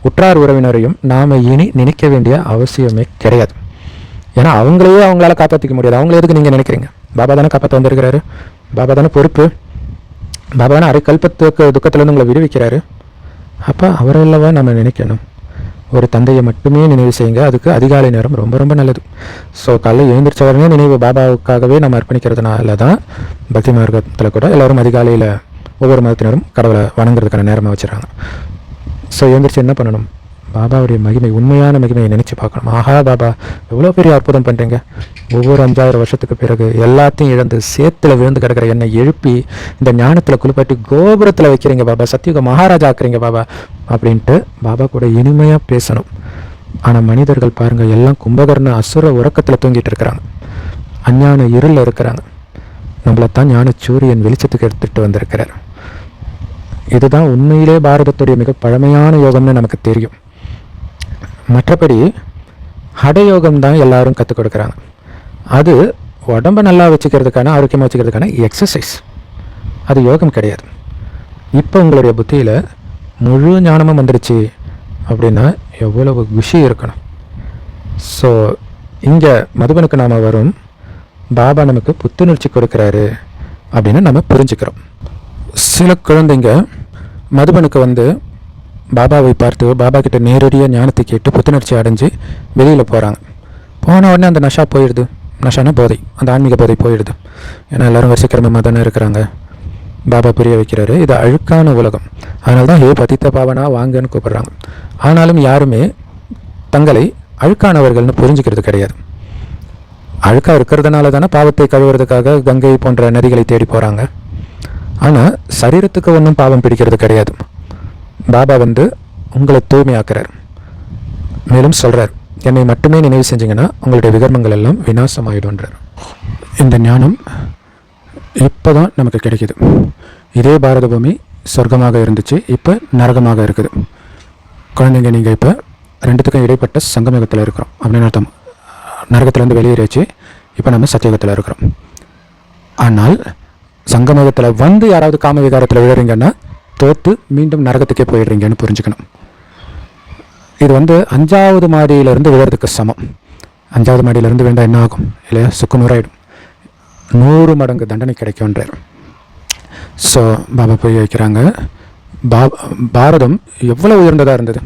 உற்றார் உறவினரையும் நாம் இனி நினைக்க வேண்டிய அவசியமே கிடையாது. ஏன்னா அவங்களையே அவங்களால காப்பாற்றிக்க முடியாது. அவங்கள எதுக்கு நீங்கள் நினைக்கிறீங்க? பாபா தானே காப்பாற்ற வந்திருக்கிறாரு. பாபா தானே பொறுப்பு. பாபா தானே அரை கல்பத்துக்கு துக்கத்துலேருந்து உங்களை விடுவிக்கிறாரு. அப்போ அவரல்லவா நம்ம நினைக்கணும்? ஒரு தந்தையை மட்டுமே நினைவு செய்யுங்க. அதுக்கு அதிகாலை நேரம் ரொம்ப ரொம்ப நல்லது. ஸோ காலையில் எழுந்திரிச்ச உடனே நினைவு பாபாவுக்காகவே நம்ம அர்ப்பணிக்கிறதுனால தான் பக்தி மார்க்கத்தில் கூட எல்லோரும் அதிகாலையில் ஒவ்வொரு மதத்தினரும் கடவுளை வணங்குறதுக்கான நேரமாக வச்சுருக்காங்க. ஸோ எழுந்திரிச்சு என்ன பண்ணணும்? பாபாவுடைய மகிமை உண்மையான மகிமையை நினச்சி பார்க்கணும். ஆஹா பாபா எவ்வளோ பெரிய அற்புதம் பண்ணுறீங்க ஒவ்வொரு அஞ்சாயிரம் வருஷத்துக்கு பிறகு எல்லாத்தையும் இழந்து சேத்துல விழுந்து கிடக்கிற என்னை எழுப்பி இந்த ஞானத்தில் குளிப்பாட்டி கோபுரத்தில் வைக்கிறீங்க பாபா. சத்தியுக மகாராஜா ஆக்குறீங்க பாபா. அப்படின்ட்டு பாபா கூட இனிமையாக பேசணும். ஆனால் மனிதர்கள் பாருங்கள் எல்லாம் கும்பகர்ண அசுர உறக்கத்தில் தூங்கிட்டு இருக்கிறாங்க. அஞ்ஞான இருளில் இருக்கிறாங்க. நம்மளைத்தான் ஞான சூரியன் வெளிச்சத்துக்கு எடுத்துகிட்டு வந்திருக்கிறார். இதுதான் உண்மையிலே பாரதத்துடைய மிக பழமையான யோகம்னு நமக்கு தெரியும். மற்றபடி ஹடயோகம் தான் எல்லாரும் கற்றுக் கொடுக்குறாங்க. அது உடம்ப நல்லா வச்சுக்கிறதுக்கான ஆரோக்கியமாக வச்சுக்கிறதுக்கான எக்ஸசைஸ் அது யோகம் கிடையாது. இப்போ உங்களுடைய புத்தியில் முழு ஞானமும் வந்துடுச்சு அப்படின்னா எவ்வளவு குஷி இருக்கணும். ஸோ இங்கே மதுபனுக்கு நாம் வரும். பாபா நமக்கு புத்துணர்ச்சி கொடுக்குறாரு அப்படின்னு நம்ம புரிஞ்சுக்கிறோம். சில குழந்தைங்க மதுபனுக்கு வந்து பாபாவை பார்த்து பாபா கிட்ட நேரடியாக ஞானத்தை கேட்டு புத்துணர்ச்சி அடைஞ்சு வெளியில் போகிறாங்க போன உடனே அந்த நஷா போயிடுது. நஷானா போதை. அந்த ஆன்மீக போதை போயிடுது. ஏன்னா எல்லோரும் வரிசைக்கிரமமாக தானே இருக்கிறாங்க. பாபா புரிய வைக்கிறாரு இது அழுக்கான உலகம். அதனால தான் ஹே பதித்த பாவனா வாங்கன்னு கூப்பிடுறாங்க. ஆனாலும் யாருமே தங்களை அழுக்கானவர்கள்னு புரிஞ்சுக்கிறது கிடையாது. அழுக்காக இருக்கிறதுனால தானே பாவத்தை கழுவுறதுக்காக கங்கை போன்ற நதிகளை தேடி போகிறாங்க ஆனால் சரீரத்துக்கு ஒன்றும் பாவம் பிடிக்கிறது கிடையாது. பாபா வந்து உங்களை தூய்மையாக்குறார். மேலும் சொல்கிறார் என்னை மட்டுமே நினைவு செஞ்சீங்கன்னா உங்களுடைய விகர்மங்கள் எல்லாம் விநாசமாயிடும்ன்றார். இந்த ஞானம் இப்போ தான் நமக்கு கிடைக்கிது. இதே பாரத பூமி சொர்க்கமாக இருந்துச்சு இப்போ நரகமாக இருக்குது. குழந்தைங்க நீங்கள் இப்போ ரெண்டுத்துக்கும் இடைப்பட்ட சங்கமயத்தில் இருக்கிறோம். அப்படின்னு அர்த்தம். நரகத்துலேருந்து வெளியேறிச்சு இப்போ நம்ம சத்தியகத்தில் இருக்கிறோம். ஆனால் சங்கமயத்தில் வந்து யாராவது காம விகாரத்தில் விழுறீங்கன்னா தோற்று மீண்டும் நரகத்துக்கே போயிடுறீங்கன்னு புரிஞ்சுக்கணும். இது வந்து அஞ்சாவது மாடியிலேருந்து விழுறதுக்கு சமம். அஞ்சாவது மாடியிலிருந்து வேண்டாம் என்ன ஆகும்? இல்லையா? சுக்குநூறாயிடும் நூறு மடங்கு தண்டனை கிடைக்கும்ன்றார். ஸோ பாபா போய் வைக்கிறாங்க. பா பாரதம் எவ்வளோ உயர்ந்ததாக இருந்தது?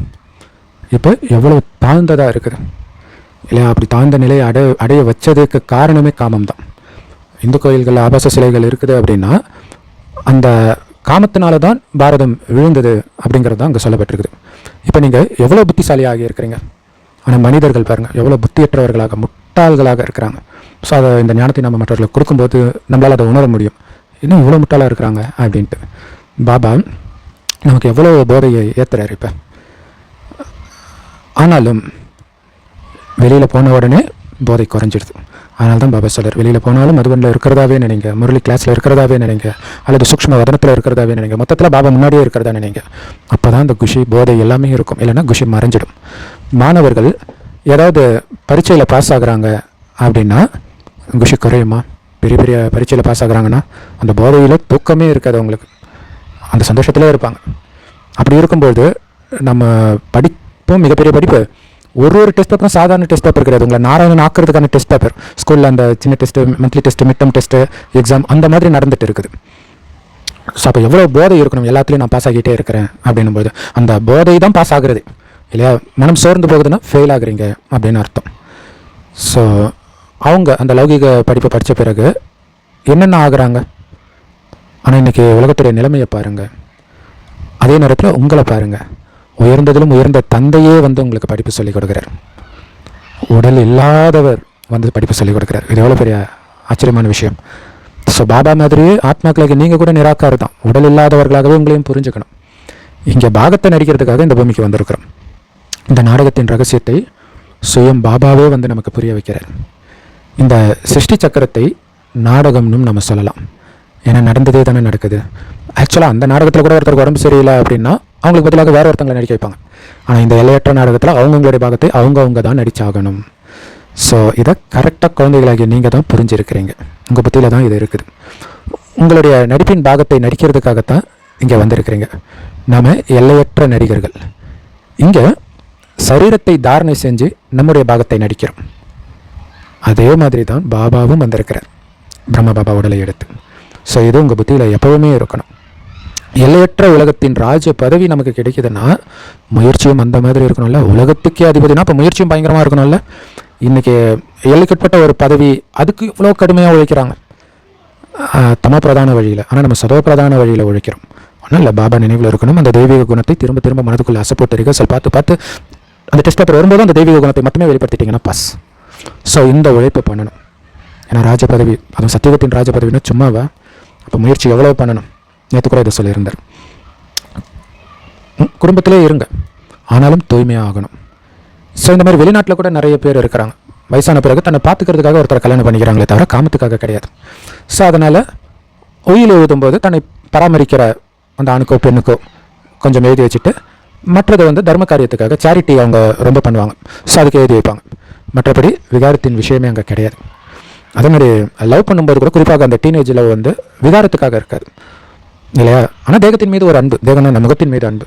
இப்போ எவ்வளோ தாழ்ந்ததாக இருக்குது? இல்லையா? அப்படி தாழ்ந்த நிலையை அடைய அடைய வச்சதுக்கு காரணமே காமம் தான் இந்து கோயில்களில் ஆபாச சிலைகள் இருக்குது அப்படின்னா அந்த காமத்தினால தான் பாரதம் விழுந்தது அப்படிங்கிறது தான் அங்கே சொல்லப்பட்டிருக்குது. இப்போ நீங்கள் எவ்வளோ புத்திசாலியாக இருக்கிறீங்க? ஆனால் மனிதர்கள் பாருங்கள் எவ்வளோ புத்தியற்றவர்களாக முட்டாள்களாக இருக்கிறாங்க. ஸோ அதை இந்த ஞானத்தை நம்ம மற்றவர்களுக்கு கொடுக்கும்போது நம்மளால் அதை உணர முடியும். இன்னும் இவ்வளோ முட்டாளாக இருக்கிறாங்க அப்படின்ட்டு. பாபா நமக்கு எவ்வளோ போதையை ஏற்றுறாரு இப்போ. ஆனாலும் வெளியில் போன உடனே போதை குறைஞ்சிடுது. அதனால தான் பாபா சொல்கிறார் வெளியில் போனாலும் மதுவனில் இருக்கிறதாவே நினைங்க முரளி கிளாஸில் இருக்கிறதாவே நினைங்க அல்லது சூக்ம வதனத்தில் இருக்கிறதாவே நினைங்க மொத்தத்தில் பாபா முன்னாடியே இருக்கிறதா நினைங்க. அப்போ தான் அந்த குஷி போதை எல்லாமே இருக்கும் இல்லைன்னா குஷி மறைஞ்சிடும். மாணவர்கள் ஏதாவது பரீட்சையில் பாஸ் ஆகுறாங்க அப்படின்னா குஷி குறையுமா? பெரிய பெரிய பரீட்சையில் பாஸ் ஆகுறாங்கன்னா அந்த போதையில் தூக்கமே இருக்காது அவங்களுக்கு. அந்த சந்தோஷத்திலே இருப்பாங்க. அப்படி இருக்கும்போது நம்ம படிப்பும் மிகப்பெரிய படிப்பு. ஒரு ஒரு டெஸ்ட் பேப்பரும் சாதாரண டெஸ்ட் பேப்பர் கிடையாது. உங்களை நாராயணன் ஆக்கிறதுக்கான டெஸ்ட் பேப்பர் ஸ்கூலில் அந்த சின்ன test monthly test mid test exam அந்த மாதிரி நடந்துட்டு இருக்குது. ஸோ அப்போ எவ்வளோ போதை இருக்கணும்? எல்லாத்துலேயும் நான் பாஸ் ஆகிட்டே இருக்கிறேன் அப்படின்னும் போது அந்த போதை தான் பாஸ் ஆகுறது. இல்லையா? மனம் சோர்ந்து போகுதுன்னா ஃபெயில் ஆகுறீங்க அப்படின்னு அர்த்தம். ஸோ அவங்க அந்த லௌகிக படிப்பை படித்த பிறகு என்னென்ன ஆகுறாங்க? ஆனால் இன்றைக்கி உலகத்துடைய நிலைமையை பாருங்கள் அதே நேரத்தில் உங்களை பாருங்கள் உயர்ந்ததிலும் உயர்ந்த தந்தையே வந்து உங்களுக்கு படிப்பு சொல்லிக் கொடுக்குறார். உடல் இல்லாதவர் வந்து படிப்பு சொல்லிக் கொடுக்குறார். இது எவ்வளோ பெரிய ஆச்சரியமான விஷயம். ஸோ பாபா மாதிரியே ஆத்மாக்களுக்கு நீங்கள் கூட நிராகாரம் தான். உடல் இல்லாதவர்களாகவே உங்களையும் புரிஞ்சுக்கணும். இங்கே பாகத்தை நடிக்கிறதுக்காக இந்த பூமிக்கு வந்திருக்கிறோம். இந்த நாடகத்தின் ரகசியத்தை சுயம் பாபாவே வந்து நமக்கு புரிய வைக்கிறார். இந்த சிருஷ்டி சக்கரத்தை நாடகம்னு நம்ம சொல்லலாம். ஏன்னா நடந்ததே தானே நடக்குது. ஆக்சுவலாக அந்த நாடகத்தில் கூட ஒருத்தருக்கு உடம்பு சரியில்லை அப்படின்னா அவங்களுக்கு பதிலாக வேறு ஒருத்தங்களை நடிக்க வைப்பாங்க. ஆனால் இந்த எல்லையற்ற நாடகத்தில் அவங்கவுங்களுடைய பாகத்தை அவங்கவுங்க தான் நடிச்சாகணும். ஸோ இதை கரெக்டாக குழந்தைகளாகிய நீங்கள் தான் புரிஞ்சிருக்கிறீங்க. உங்கள் புத்தியில் தான் இது இருக்குது. உங்களுடைய நடிப்பின் பாகத்தை நடிக்கிறதுக்காகத்தான் இங்கே வந்திருக்கிறீங்க. நாம் எல்லையற்ற நடிகர்கள். இங்கே சரீரத்தை தாரணை செஞ்சு நம்முடைய பாகத்தை நடிக்கிறோம். அதே மாதிரி தான் பாபாவும் வந்திருக்கிறார். பிரம்ம பாபா உடலை எடுத்து. ஸோ இது உங்கள் புத்தியில் எப்போவுமே இருக்கணும். எல்லையற்ற உலகத்தின் ராஜ பதவி நமக்கு கிடைக்குதுன்னா முயற்சியும் அந்த மாதிரி இருக்கணும்ல. உலகத்துக்கே அதிபதினா இப்போ முயற்சியும் பயங்கரமாக இருக்கணும்ல. இன்றைக்கி எல்லைக்குட்பட்ட ஒரு பதவி அதுக்கு இவ்வளோ கடுமையாக உழைக்கிறாங்க. தம பிரதான வழியில். ஆனால் நம்ம சதோ பிரதான வழியில் உழைக்கிறோம். ஒன்றும் இல்லை பாபா நினைவில் இருக்கணும். அந்த தெய்வீக குணத்தை திரும்ப திரும்ப மனதுக்குள்ளே அசைப்போட்டு ரிகர்சல் பார்த்து பார்த்து அந்த டெஸ்ட் பேப்பர் வரும்போது அந்த தெய்வீக குணத்தை மட்டுமே வெளிப்படுத்திட்டீங்கன்னா பாஸ். ஸோ இந்த உழைப்பை பண்ணணும். ஏன்னா ராஜ பதவி அதுவும் சத்தியகத்தின் ராஜ பதவினா சும்மாவா? அப்போ முயற்சி எவ்வளோ பண்ணணும்? நேற்று கூட இதை சொல்லியிருந்தார். குடும்பத்திலே இருங்க. ஆனாலும் தூய்மையாக ஆகணும் ஸோ இந்த மாதிரி வெளிநாட்டில் கூட நிறைய பேர் இருக்கிறாங்க. வயசான பிறகு தன்னை பார்த்துக்கிறதுக்காக ஒருத்தரை கல்யாணம் பண்ணிக்கிறாங்களே தவிர காமத்துக்காக கிடையாது. ஸோ அதனால் உயில் எழுதும்போது தன்னை பராமரிக்கிற அந்த ஆணுக்கோ பெண்ணுக்கோ கொஞ்சம் எழுதி வச்சுட்டு மற்றது வந்து தர்ம காரியத்துக்காக சேரிட்டி அவங்க ரொம்ப பண்ணுவாங்க. ஸோ அதுக்கு எழுதி வைப்பாங்க. மற்றபடி விகாரத்தின் விஷயமே அங்கே கிடையாது. அதே மாதிரி லவ் பண்ணும்போது கூட குறிப்பாக அந்த டீனேஜ் லவ் வந்து விகாரத்துக்காக இருக்காது. இல்லையா? ஆனால் தேகத்தின் மீது ஒரு அன்பு. தேகம்னா அந்த முகத்தின் மீது அன்பு.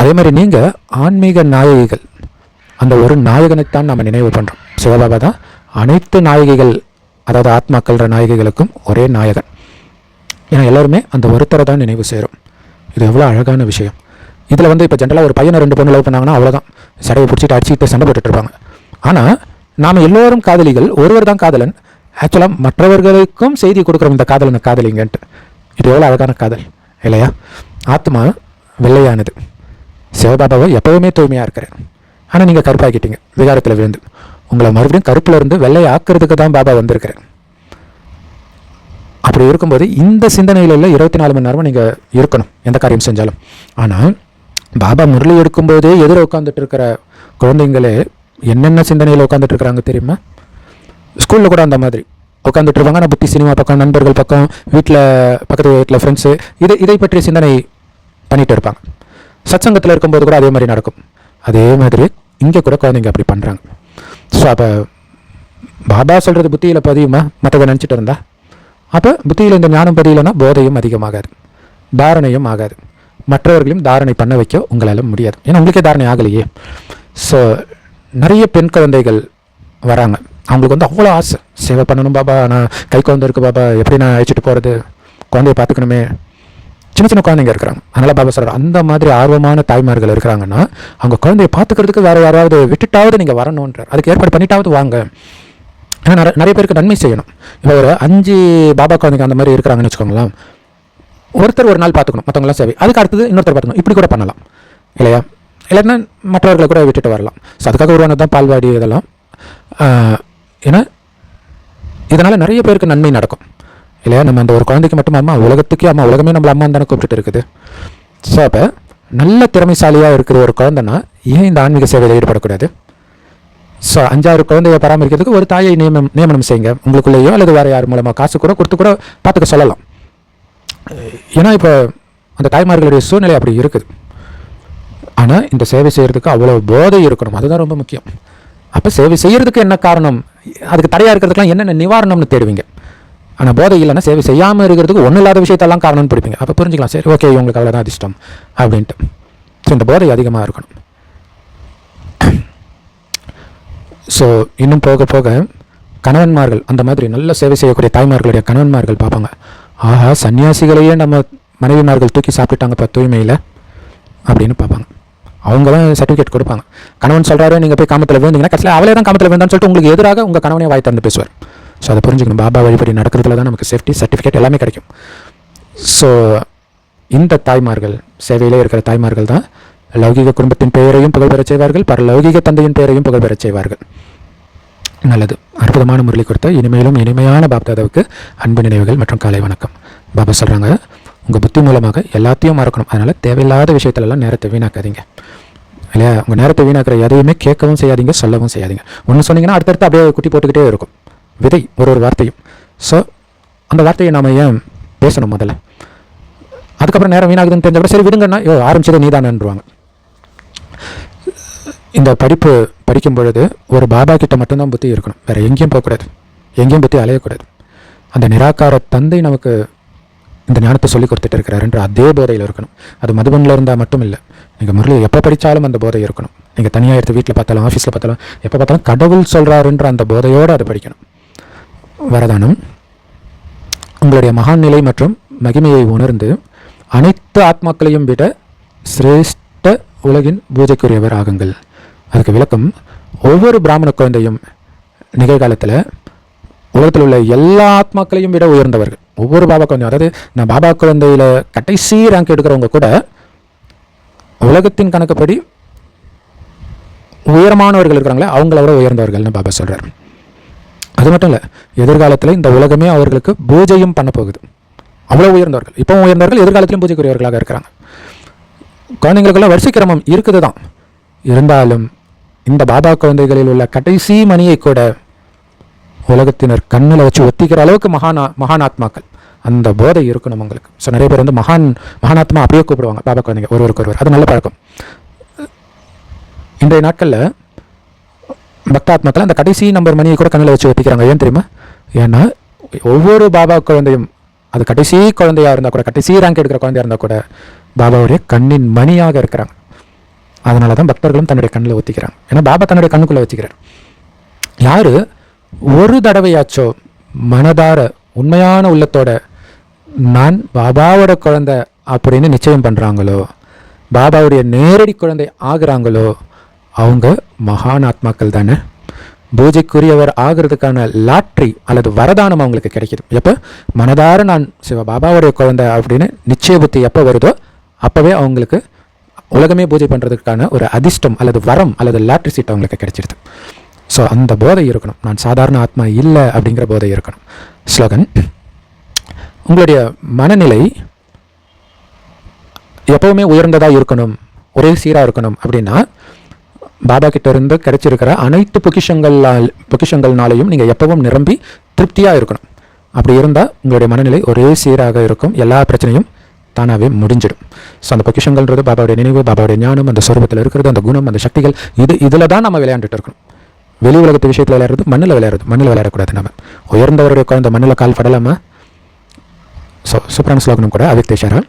அதே மாதிரி நீங்கள் ஆன்மீக நாயகிகள். அந்த ஒரு நாயகனைத்தான் நம்ம நினைவு பண்ணுறோம் சிவபாபா தான் அனைத்து நாயகிகள் அதாவது ஆத்மாக்கள்ற நாயகிகளுக்கும் ஒரே நாயகன். ஏன்னா எல்லாருமே அந்த ஒருத்தரை தான் நினைவு சேரும். இது எவ்வளோ அழகான விஷயம். இதில் வந்து இப்போ ஜென்ரலாக ஒரு பையனை ரெண்டு பொண்ணு லவ் பண்ணாங்கன்னா அவ்வளோதான் சடையை பிடிச்சிட்டு அடிச்சுட்டு சண்டை போட்டுட்டு இருப்பாங்க. ஆனால் நாம் எல்லோரும் காதலிகள் ஒருவர் தான் காதலன். ஆக்சுவலாக மற்றவர்களுக்கும் செய்தி கொடுக்குறோம் இந்த காதலனை காதலிங்கன்ட்டு. இது எவ்வளோ அழகான காதல் இல்லையா? ஆத்மா வெள்ளையானது. சிவபாபாவை எப்போவுமே தூய்மையாக இருக்கிறேன். ஆனால் நீங்கள் கருப்பாக்கிட்டீங்க. விகாரத்தில் விழுந்து. உங்களை மறுபடியும் கருப்பில் இருந்து வெள்ளையை ஆக்கிறதுக்கு தான் பாபா வந்திருக்கிறேன். அப்படி இருக்கும்போது இந்த சிந்தனையில் இல்லை இருபத்தி நாலு மணி நேரமும் நீங்கள் இருக்கணும் எந்த காரியம் செஞ்சாலும். ஆனால் பாபா முரளி எடுக்கும்போதே எதிர உட்காந்துட்டு இருக்கிற குழந்தைங்களே என்னென்ன சிந்தனையில் உட்காந்துட்டு இருக்கிறாங்க தெரியுமா? ஸ்கூலில் கூட அந்த மாதிரி. உட்காந்துட்டு இருப்பாங்க புத்தி சினிமா பக்கம் நண்பர்கள் பக்கம் வீட்டில் பக்கத்து வீட்டில் ஃப்ரெண்ட்ஸு இதை இதை பற்றிய சிந்தனை பண்ணிகிட்டு இருப்பாங்க. சத்சங்கத்தில் இருக்கும்போது கூட அதே மாதிரி நடக்கும். அதே மாதிரி இங்கே கூட குழந்தைங்க அப்படி பண்ணுறாங்க ஸோ அப்போ பாபா சொல்கிறது புத்தியில் பதியுமா? மற்றதை நினச்சிட்டு இருந்தா? அப்போ புத்தியில் இந்த ஞானம் பதியலைன்னா போதையும் அதிகமாகாது. தாரணையும் ஆகாது. மற்றவர்களையும் தாரணை பண்ண வைக்க உங்களால் முடியாது. ஏன்னா உங்களுக்கே தாரணை ஆகலையே. ஸோ நிறைய பெண் குழந்தைகள் வராங்க. அவங்களுக்கு வந்து அவ்வளோ ஆசை. சேவை பண்ணணும் பாபா. நான் கை குழந்தை இருக்கு பாபா. எப்படி நான் அழைச்சிட்டு போகிறது குழந்தைய பார்த்துக்கணுமே. சின்ன சின்ன குழந்தைங்க இருக்கிறாங்க. அதனால் பாபா சொல்கிறார் அந்த மாதிரி ஆர்வமான தாய்மார்கள் இருக்கிறாங்கன்னா அவங்க குழந்தைய பார்த்துக்கிறதுக்கு வேறு யாராவது விட்டுட்டாவது நீங்கள் வரணுன்றார் அதுக்கு ஏற்பாடு பண்ணிட்டாவது வாங்க. ஏன்னா நிறைய நிறைய பேருக்கு நன்மை செய்யணும். இப்போ ஒரு அஞ்சு பாபா குழந்தைங்க அந்த மாதிரி இருக்கிறாங்கன்னு வச்சுக்கோங்களேன். ஒருத்தர் ஒரு நாள் பார்த்துக்கணும். மற்றவங்களாம் சேவை. அதுக்கு அடுத்தது இன்னொருத்தர் பார்த்துக்கணும். இப்படி கூட பண்ணலாம். இல்லையா? இல்லைன்னா மற்றவர்களை கூட விட்டுட்டு வரலாம். ஸோ அதுக்காக உருவானது தான் பால்வாடி இதெல்லாம். ஏன்னா இதனால் நிறைய பேருக்கு நன்மை நடக்கும். இல்லையா? நம்ம அந்த ஒரு குழந்தைக்கு மட்டும் அம்மா உலகத்துக்கே அம்மா உலகமே நம்மளை அம்மா தானே கூப்பிட்டுட்டு இருக்குது. ஸோ அப்போ நல்ல திறமைசாலியாக இருக்கிற ஒரு குழந்தைன்னா ஏன் இந்த ஆன்மீக சேவையில் ஈடுபடக்கூடாது? ஸோ அஞ்சாறு குழந்தைய பராமரிக்கிறதுக்கு ஒரு தாயை நியமனம் நியமனம் செய்யுங்க. உங்களுக்குள்ளேயோ அல்லது வேறு யார் மூலமாக காசு கூட கொடுத்து கூட பார்த்துக்க சொல்லலாம். ஏன்னா இப்போ அந்த தாய்மார்களுடைய சூழ்நிலை அப்படி இருக்குது. ஆனால் இந்த சேவை செய்கிறதுக்கு அவ்வளோ போதை இருக்கணும். அதுதான் ரொம்ப முக்கியம். அப்போ சேவை செய்கிறதுக்கு என்ன காரணம்? அதுக்கு தடையாக இருக்கிறதுக்கெல்லாம் என்னென்ன நிவாரணம்னு தேடுவீங்க? ஆனால் போதை இல்லைன்னா சேவை செய்யாமல் இருக்கிறதுக்கு ஒன்றும் இல்லாத விஷயத்தெல்லாம் காரணம்னு பிடிப்பீங்க. அப்போ புரிஞ்சுக்கலாம். சரி ஓகே இவங்களுக்கு அவ்வளோதான் அதிர்ஷ்டம் அப்படின்ட்டு. ஸோ இந்த போதை அதிகமாக இருக்கணும். ஸோ இன்னும் போக போக கணவன்மார்கள் அந்த மாதிரி நல்ல சேவை செய்யக்கூடிய தாய்மார்களுடைய கணவன்மார்கள் பார்ப்பாங்க. ஆஹா சன்னியாசிகளையே நம்ம மனைவிமார்கள் தூக்கி சாப்பிட்டுட்டாங்கப்பா தூய்மையில் அப்படின்னு பார்ப்பாங்க. அவங்க தான் சர்டிஃபிகேட் கொடுப்பாங்க. கணவன் சொல்கிறாரு நீங்கள் போய் காமத்தில் விழுந்தீங்கன்னா கடைசியில் அவளே தான் காமத்தில் விழுந்தான்னு சொல்லிட்டு உங்களுக்கு எதிராக உங்கள் கணவனே வாய் திறந்து பேசுவார். ஸோ அதை புரிஞ்சுக்கணும். பாபா வழிபடி நடக்கிறதுல தான் நமக்கு சேஃப்டி சர்டிஃபிகேட் எல்லாமே கிடைக்கும். ஸோ இந்த தாய்மார்கள் சேவையிலே இருக்கிற தாய்மார்கள் தான் லௌகிக குடும்பத்தின் பெயரையும் புகழ்பெறச் செய்வார்கள் பரலௌகிக தந்தையின் பெயரையும் புகழ்பெறச் செய்வார்கள். நல்லது. அற்புதமான முரளி கொடுத்த இனிமேலும் இனிமையான பாப்தாதாவுக்கு அன்பு நினைவுகள் மற்றும் காலை வணக்கம். பாபா சொல்கிறாங்க உங்கள் புத்தி மூலமாக எல்லாத்தையும் மறக்கணும். அதனால் தேவையில்லாத விஷயத்துலலாம் நேரத்தை வீணாக்காதீங்க. இல்லையா? உங்கள் நேரத்தை வீணாக்கிற எதையுமே கேட்கவும் செய்யாதீங்க சொல்லவும் செய்யாதீங்க. ஒன்று சொன்னீங்கன்னா அடுத்தடுத்து அப்படியே குட்டி போட்டுக்கிட்டே இருக்கும். விதை ஒரு ஒரு வார்த்தையும். ஸோ அந்த வார்த்தையை நாம் ஏன் பேசணும் முதல்ல? அதுக்கப்புறம் நேரம் வீணாகுதுன்னு தெரிஞ்ச கூட சரி விடுங்கன்னா யோ ஆரம்பிச்சது நீதானன்றுவாங்க. இந்த படிப்பு படிக்கும் பொழுது ஒரு பாபா கிட்ட மட்டும்தான் புத்தி இருக்கணும். வேறு எங்கேயும் போகக்கூடாது. எங்கேயும் புத்தி அலையக்கூடாது. அந்த நிராகார தந்தை நமக்கு இந்த ஞானத்தை சொல்லி கொடுத்துட்டு இருக்கிறாருன்ற அதே போதையில் இருக்கணும். அது மதுபனில் இருந்தால் மட்டும் இல்லை. நீங்கள் முரளி எப்போ படித்தாலும் அந்த போதை இருக்கணும். நீங்கள் தனியாக எடுத்து வீட்டில் பார்த்தாலும் ஆஃபீஸில் பார்த்தாலும் எப்போ பார்த்தாலும் கடவுள் சொல்கிறாருன்ற அந்த போதையோடு அதை படிக்கணும். வரதானம் உங்களுடைய மகான் நிலை மற்றும் மகிமையை உணர்ந்து அனைத்து ஆத்மாக்களையும் விட சிரேஷ்ட உலகின் பூஜைக்குரியவர் ஆகுங்கள். அதுக்கு விளக்கம் ஒவ்வொரு பிராமண குழந்தையும் நிகழ்காலத்தில் உலகத்தில் உள்ள எல்லா ஆத்மாக்களையும் விட உயர்ந்தவர்கள். ஒவ்வொரு பாபா குழந்தையும் அதாவது நான் பாபா குழந்தையில் கடைசி ரேங்க் எடுக்கிறவங்க கூட உலகத்தின் கணக்குப்படி உயரமானவர்கள் இருக்கிறாங்களே அவங்கள விட உயர்ந்தவர்கள்னு பாபா சொல்கிறார் அது மட்டும் இல்லை எதிர்காலத்தில் இந்த உலகமே அவர்களுக்கு பூஜையும் பண்ண போகுது. அவ்வளோ உயர்ந்தவர்கள். இப்போவும் உயர்ந்தவர்கள் எதிர்காலத்திலும் பூஜைக்குரியவர்களாக இருக்கிறாங்க. குழந்தைங்களுக்கெல்லாம் வரிசை கிரமம் இருக்குது தான் இருந்தாலும் இந்த பாபா குழந்தைகளில் உள்ள கடைசி மணியை கூட உலகத்தினர் கண்ணில் வச்சு ஒத்திக்கிற அளவுக்கு மகானா மகானாத்மாக்கள் அந்த போதை இருக்கணும் உங்களுக்கு ஸோ நிறைய பேர் வந்து மகான் மகானாத்மா அப்படியே கூப்பிடுவாங்க. பாபா குழந்தைங்க ஒருவருக்கு ஒருவர் அது நல்ல பழக்கம். இன்றைய நாட்களில் பக்தாத்மாக்கள் அந்த கடைசி நம்பர் மணியை கூட கண்ணில் வச்சு ஒப்பிக்கிறாங்க. ஏன் தெரியுமா? ஏன்னா ஒவ்வொரு பாபா குழந்தையும் அது கடைசி குழந்தையாக இருந்தால் கூட கடைசி ரேங்க் எடுக்கிற குழந்தையாக இருந்தால் கூட பாபாவுடைய கண்ணின் மணியாக இருக்கிறாங்க. அதனால தான் பக்தர்களும் தன்னுடைய கண்ணில் ஒத்திக்கிறாங்க. ஏன்னா பாபா தன்னுடைய கண்ணுக்குள்ளே வச்சுக்கிறார். யார்? ஒரு தடவையாச்சோ மனதார உண்மையான உள்ளத்தோட நான் பாபாவோட குழந்தை அப்படின்னு நிச்சயம் பண்ணுறாங்களோ பாபாவுடைய நேரடி குழந்தை ஆகிறாங்களோ? அவங்க மகான் ஆத்மாக்கள் தானே. பூஜைக்குரியவர் ஆகிறதுக்கான லாட்ரி அல்லது வரதானம் அவங்களுக்கு கிடைக்கிது. எப்போ? மனதார நான் சிவ பாபாவுடைய குழந்தை அப்படின்னு நிச்சய புத்தி எப்போ வருதோ அப்போவே அவங்களுக்கு உலகமே பூஜை பண்ணுறதுக்கான ஒரு அதிர்ஷ்டம் அல்லது வரம் அல்லது லாட்ரி சீட் அவங்களுக்கு கிடைச்சிருது. ஸோ அந்த போதை இருக்கணும். நான் சாதாரண ஆத்மா இல்லை அப்படிங்கிற போதை இருக்கணும். ஸ்லோகன் உங்களுடைய மனநிலை எப்பவுமே உயர்ந்ததாக இருக்கணும் ஒரே சீராக இருக்கணும் அப்படின்னா பாபா கிட்ட இருந்து கிடைச்சிருக்கிற அனைத்து பொக்கிஷங்களால் பொக்கிஷங்கள்னாலையும் நீங்கள் எப்பவும் நிரம்பி திருப்தியாக இருக்கணும். அப்படி இருந்தால் உங்களுடைய மனநிலை ஒரே சீராக இருக்கும். எல்லா பிரச்சனையும் தானாகவே முடிஞ்சிடும். ஸோ அந்த பொக்கிஷங்கள்ன்றது பாபாவுடைய நினைவு பாபாவுடைய ஞானம் அந்த சொரூபத்தில் இருக்கிறது அந்த குணம் அந்த சக்திகள் இது இதில் தான் நம்ம விளையாண்டுட்டு இருக்கணும். வெளி உலகத்து விஷயத்தில் விளையாடுறது மண்ணில் விளையாடுறது மண்ணில் விளையாடக்கூடாது நம்ம உயர்ந்தவருடைய குழந்தை மண்ணில் கால் படலாமா? ஸோ ஸ்லோகனம் கூட அவிக்தேஷாரா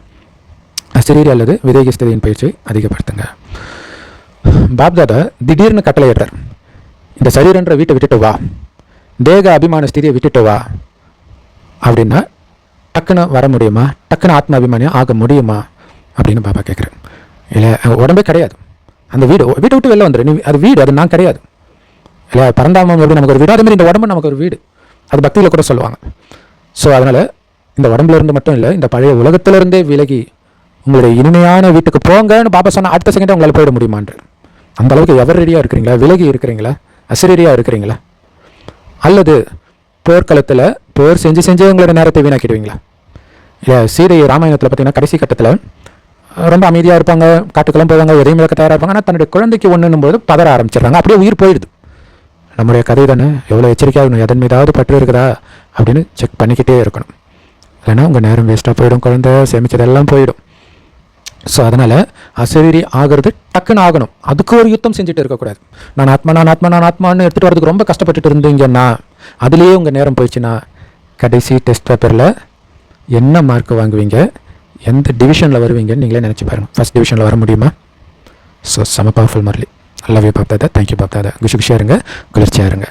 அசிரீரி அல்லது விதேகி ஸ்திரியின் பயிற்சியை அதிகப்படுத்துங்க பாப்தாதா திடீர்னு கட்டளையிடுறார் இந்த சரீரன்ற வீட்டை விட்டுட்டு வா தேக அபிமான ஸ்திதியை விட்டுட்டு வா அப்படின்னா டக்குன்னு வர முடியுமா டக்குன்னு ஆத்ம அபிமானியம் ஆக முடியுமா அப்படின்னு பாபா கேட்குறேன் இல்லை உடம்பே கிடையாது அந்த வீடு வீட்டை விட்டு வெளில வந்துடு நீ அது வீடு அது நான் கிடையாது இல்லை பரந்தாமம் எப்படி நமக்கு ஒரு வீடு அதுமாதிரி இந்த உடம்பு நமக்கு ஒரு வீடு அது பக்தியில் கூட சொல்லுவாங்க ஸோ அதனால் இந்த உடம்புல இருந்து மட்டும் இல்லை இந்த பழைய உலகத்திலிருந்தே விலகி உங்களுடைய இனிமையான வீட்டுக்கு போங்கன்னு பாப்பா சொன்னால் அடுத்த செகண்டே உங்களால் போயிட முடியுமான்ற அந்த அளவுக்கு எவர் ரெடியாக இருக்கிறீங்களா? விலகி இருக்கிறீங்களா? அசிரடியாக இருக்கிறீங்களா? அல்லது போர்க்களத்தில் போர் செஞ்சு செஞ்சு உங்களோட நேரத்தை வீணாக்கிடுவீங்களா? இல்லை சீதை ராமாயணத்தில் பார்த்தீங்கன்னா கடைசி கட்டத்தில் ரொம்ப அமைதியாக இருப்பாங்க காட்டுக்கெல்லாம் போவாங்க எதையும் இழக்க தயாராக இருப்பாங்க. ஆனால் தன்னுடைய குழந்தைக்கு ஒன்றுன்னும் போது பதற ஆரம்பிச்சிடுறாங்க. அப்படியே உயிர் போயிடுது. நம்முடைய கதை தானே? எவ்வளோ எச்சரிக்கையாக இருக்கணும்? எதன் மீதாவது பற்று இருக்குதா? அப்படின்னு செக் பண்ணிக்கிட்டே இருக்கணும். இல்லைன்னா உங்கள் நேரம் வேஸ்ட்டாக போயிடும் குழந்த சேமிச்சதெல்லாம் போயிடும். ஸோ அதனால் அசரீரி ஆகிறது டக்குன்னு ஆகணும். அதுக்கு ஒரு யுத்தம் செஞ்சுட்டு இருக்கக்கூடாது. நான் ஆத்மா நான் ஆத்மா நான் ஆத்மான்னு எடுத்துகிட்டு வரதுக்கு ரொம்ப கஷ்டப்பட்டுட்டு இருந்தீங்கன்னா அதுலேயே உங்கள் நேரம் போயிடுச்சுன்னா கடைசி டெஸ்ட் பேப்பரில் என்ன மார்க் வாங்குவீங்க? எந்த டிவிஷனில் வருவீங்கன்னு நீங்களே நினச்சி பாருங்கள் ஃபஸ்ட் டிவிஷனில் வர முடியுமா? ஸோ செம powerful மரலி love you Bapdada thank you Bapdada குஷி குஷியாக இருங்க. குளிர்ச்சியாக இருங்க.